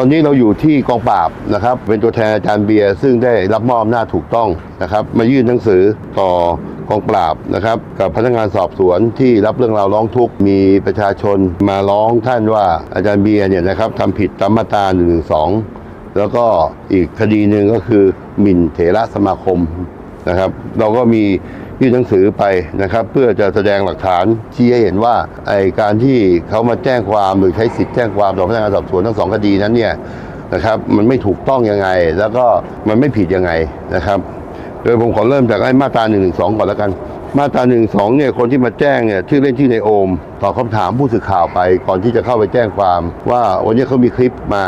ตอนนี้เราอยู่ที่กองปราบนะครับ เป็นตัวแทนอาจารย์เบียร์ซึ่งได้รับมอบหน้าถูกต้องนะครับ มายื่นหนังสือต่อกองปราบนะครับกับพนักงานสอบสวนที่รับเรื่องราวร้องทุกข์มีประชาชนมาร้องท่านว่าอาจารย์เบียร์เนี่ยนะครับทำผิดตามมาตรา1นึแล้วก็อีกคดีหนึ่งก็คือหมิ่นเถระสมาคม นะครับ เราก็มียื่นหนังสือไปนะครับ เพื่อจะแสดงหลักฐานชี้ให้เห็นว่าไอการที่เขามาแจ้งความหรือใช้สิทธิ์แจ้งความต่อพนักงานสอบสวนทั้งสองคดีนั้นเนี่ยนะครับ มันไม่ถูกต้องยังไง แล้วก็มันไม่ผิดยังไงนะครับ โดยผมขอเริ่มจากไอ้มาตรา1นึก่อนแล้วกัน มาตรา1นึเนี่ยคนที่มาแจ้งเนี่ยชื่อเล่นชื่อในโอมตอบคำถามผู้สื่อข่าวไป ก่อนที่จะเข้าไปแจ้งความ ว่าวันนี้เขามีคลิปมา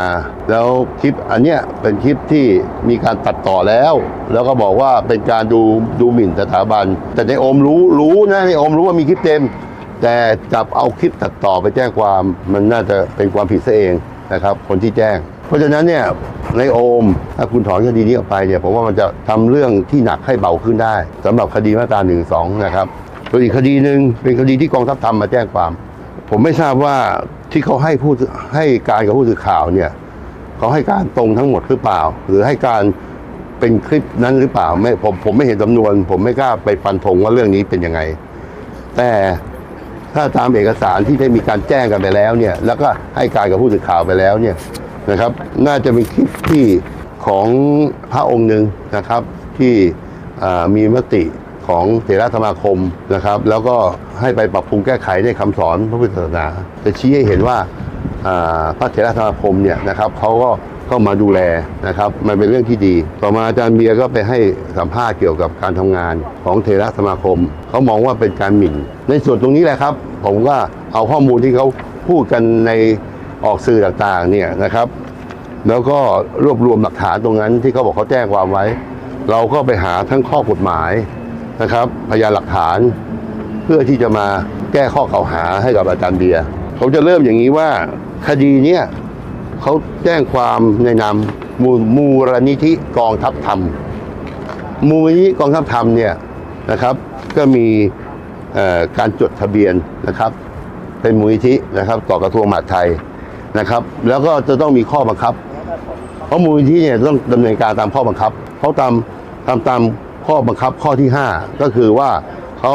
แล้วคลิปอันเนี้ยเป็นคลิปที่มีการตัดต่อแล้ว แล้วก็บอกว่าเป็นการดูดูหมิ่นสถาบัน แต่ในโอมรู้รู้นะในโอมรู้ว่ามีคลิปเต็ม แต่กลับเอาคลิปตัดต่อไปแจ้งความมันน่าจะเป็นความผิดซะเองนะครับ คนที่แจ้ง เพราะฉะนั้นเนี่ยในโอมถ้าคุณถอนคดีนี้ออกไปเนี่ยผมว่ามันจะทำเรื่องที่หนักให้เบาขึ้นได้สำหรับคดีมาตรา1นึนะครับส่วนอีกคดีหนึ่งเป็นคดีที่กองทัพทำมาแจ้งความ ผมไม่ทราบว่าที่เขาให้ผู้ให้การกับผู้สื่อข่าวเนี่ยเขาให้การตรงทั้งหมดหรือเปล่า หรือให้การเป็นคลิปนั้นหรือเปล่าไม่ผมผมไม่เห็นสำนวน ผมไม่กล้าไปฟันธงว่าเรื่องนี้เป็นยังไง แต่ถ้าตามเอกสารที่ได้มีการแจ้งกันไปแล้วเนี่ย แล้วก็ให้การกับผู้สื่อข่าวไปแล้วเนี่ย นะครับ น่าจะเป็นคลิปที่ของพระองค์หนึ่งนะครับ ที่มีมติของเถรสมาคมนะครับ แล้วก็ให้ไปปรับปรุงแก้ไขในคำสอนพระพุทธศาสนา จะชี้ให้เห็นว่าพระเถรสมาคมเนี่ยนะครับเขาก็เข้ามาดูแลนะครับ มันเป็นเรื่องที่ดี ต่อมาอาจารย์เบียร์ก็ไปให้สัมภาษณ์เกี่ยวกับการทำงานของเทระสมาคม เขามองว่าเป็นการหมิ่น ในส่วนตรงนี้แหละครับ ผมก็เอาข้อมูลที่เขาพูดกันใน ออกสื่อต่างๆเนี่ยนะครับ แล้วก็รวบรวมหลักฐานตรงนั้นที่เขาบอกเขาแจ้งความไว้ เราก็ไปหาทั้งข้อกฎหมายนะครับ พยานหลักฐาน เพื่อที่จะมาแก้ข้อกล่าวหาให้กับอาจารย์เบียร์ผมจะเริ่มอย่างนี้ว่าคดีเนี้ยเขาแจ้งความในนามมูมูลนิธิกองทัพธรรม มูลนิธิกองทัพธรรมเนี่ยนะครับ ก็มีการจดทะเบียนนะครับ เป็นมูลนิธินะครับ ต่อกระทรวงมหาดไทย นะครับ แล้วก็จะต้องมีข้อบังคับ เพราะมูลนิธิเนี่ยต้องดำเนินการตามข้อบังคับเขาตามทำตามข้อบังคับข้อที่ 5 ก็คือว่าเขา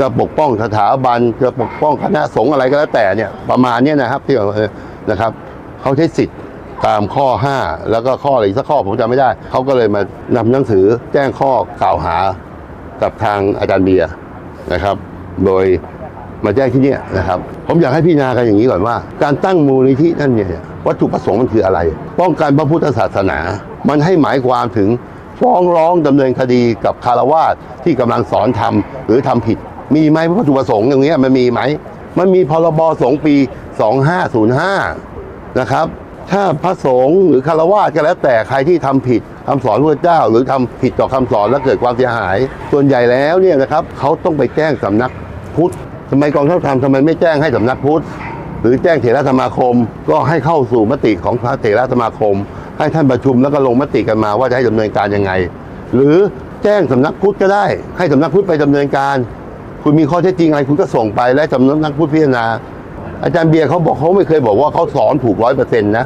จะปกป้องสถาบันจะปกป้องคณะสงฆ์อะไรก็แล้วแต่เนี่ยประมาณนี้นะครับที่นะครับเขาใช้สิทธิ์ตามข้อ 5 แล้วก็ข้ออะไรสักข้อผมจำไม่ได้ เขาก็เลยมานำหนังสือแจ้งข้อกล่าวหากับทางอาจารย์เบียร์นะครับ โดย มาแจ้งที่เนี่ยนะครับ ผมอยากให้พี่นากันอย่างนี้ก่อนว่า การตั้งมูลนิธินั่นเนี่ยวัตถุประสงค์มันคืออะไร ป้องกันพระพุทธศาสนา มันให้หมายความถึงฟ้องร้องดำเนินคดีกับคารวาสที่กำลังสอนทำหรือทำผิด มีไหมวัตถุประสงค์อย่างเงี้ยมันมีไหม มันมีพรบสงปี 2505 นะครับ ถ้าพระสงฆ์หรือคารวะก็แล้วแต่ใครที่ทำผิดคำสอนพระเจ้า หรือทำผิดต่อคำสอนแล้วเกิดความเสียหาย ส่วนใหญ่แล้วเนี่ยนะครับเขาต้องไปแจ้งสำนักพุทธ ทำไมกองทัพธรรมทำไมไม่แจ้งให้สำนักพุทธ หรือแจ้งเถรสมาคม ก็ให้เข้าสู่มติของพระเถรสมาคม ให้ท่านประชุมแล้วก็ลงมติกันมาว่าจะให้ดำเนินการยังไง หรือแจ้งสำนักพุทธก็ได้ ให้สำนักพุทธไปดำเนินการ คุณมีข้อเท็จจริงอะไรคุณก็ส่งไปและสำนักพุทธพิจารณา อาจารย์เบียร์เขาบอกเขาไม่เคยบอกว่าเขาสอนถูกร้อยเปอร์เซ็นต์นะ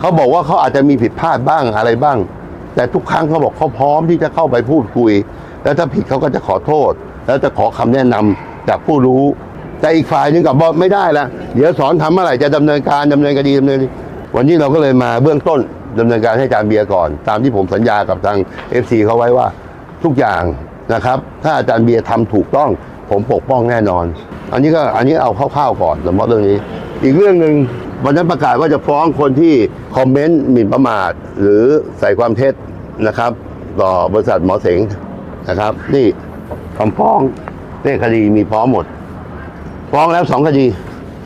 เขาบอกว่าเขาอาจจะมีผิดพลาดบ้างอะไรบ้าง แต่ทุกครั้งเขาบอกเขาพร้อมที่จะเข้าไปพูดคุย แล้วถ้าผิดเขาก็จะขอโทษ แล้วจะขอคำแนะนำจากผู้รู้ แต่อีกฝ่ายหนึงกับบอกไม่ได้ละเดี๋ยวสอนทำเมื่อไหร่จะดำเนินการดำเนินคดีดำเนินวันนี้เราก็เลยมาเบื้องต้นดำเนินการให้อาจารย์เบียร์ก่อน ตามที่ผมสัญญากับทาง FC เขาไว้ว่าทุกอย่างนะครับ ถ้าอาจารย์เบียร์ทำถูกต้อง ผมปกป้องแน่นอน อันนี้ก็อันนี้เอาคร่าวๆก่อนสำหรับเรื่องนี้ อีกเรื่องหนึ่งวันนั้นประกาศว่าจะฟ้องคนที่คอมเมนต์หมิ่นประมาท หรือใส่ความเท็จนะครับ ต่อบริษัทหมอเสงนะครับ นี่คำฟ้องเลขคดีมีพร้อมหมด ฟ้องแล้วสองคดี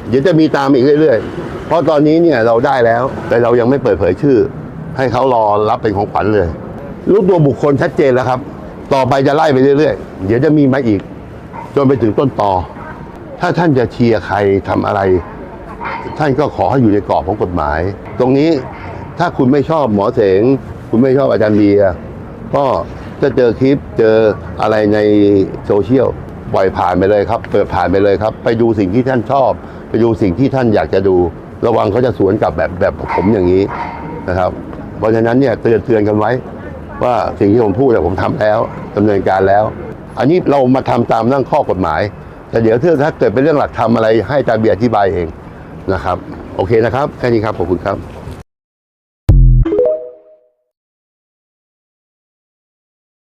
เดี๋ยวจะมีตามอีกเรื่อย ๆ เพราะตอนนี้เนี่ยเราได้แล้ว แต่เรายังไม่เปิดเผยชื่อ ให้เขารอรับเป็นของขวัญเลย รู้ตัวบุคคลชัดเจนแล้วครับ ต่อไปจะไล่ไปเรื่อย ๆ เดี๋ยวจะมีมาอีก จนไปถึงต้นต่อ ถ้าท่านจะเชียร์ใครทำอะไร ท่านก็ขอให้อยู่ในกรอบของกฎหมาย ตรงนี้ถ้าคุณไม่ชอบหมอเสง คุณไม่ชอบอาจารย์เบียร์ก็จะเจอคลิปเจออะไรในโซเชียล ปล่อยผ่านไปเลยครับ เปิดผ่านไปเลยครับ ไปดูสิ่งที่ท่านชอบ ไปดูสิ่งที่ท่านอยากจะดู ระวังเขาจะสวนกลับแบบแบบผมอย่างนี้นะครับ เพราะฉะนั้นเนี่ยเตือนเตือนกันไว้ ว่าสิ่งที่ผมพูดเนี่ยผมทำแล้วดำเนินการแล้ว อันนี้เรามาทำตามเรื่องข้อกฎหมาย แต่เดี๋ยวถ้าเกิดเป็นเรื่องหลักธรรมอะไรให้อาจาเบียร์อธิบายเองนะครับ โอเคนะครับแค่นี้ครับขอบคุณครับ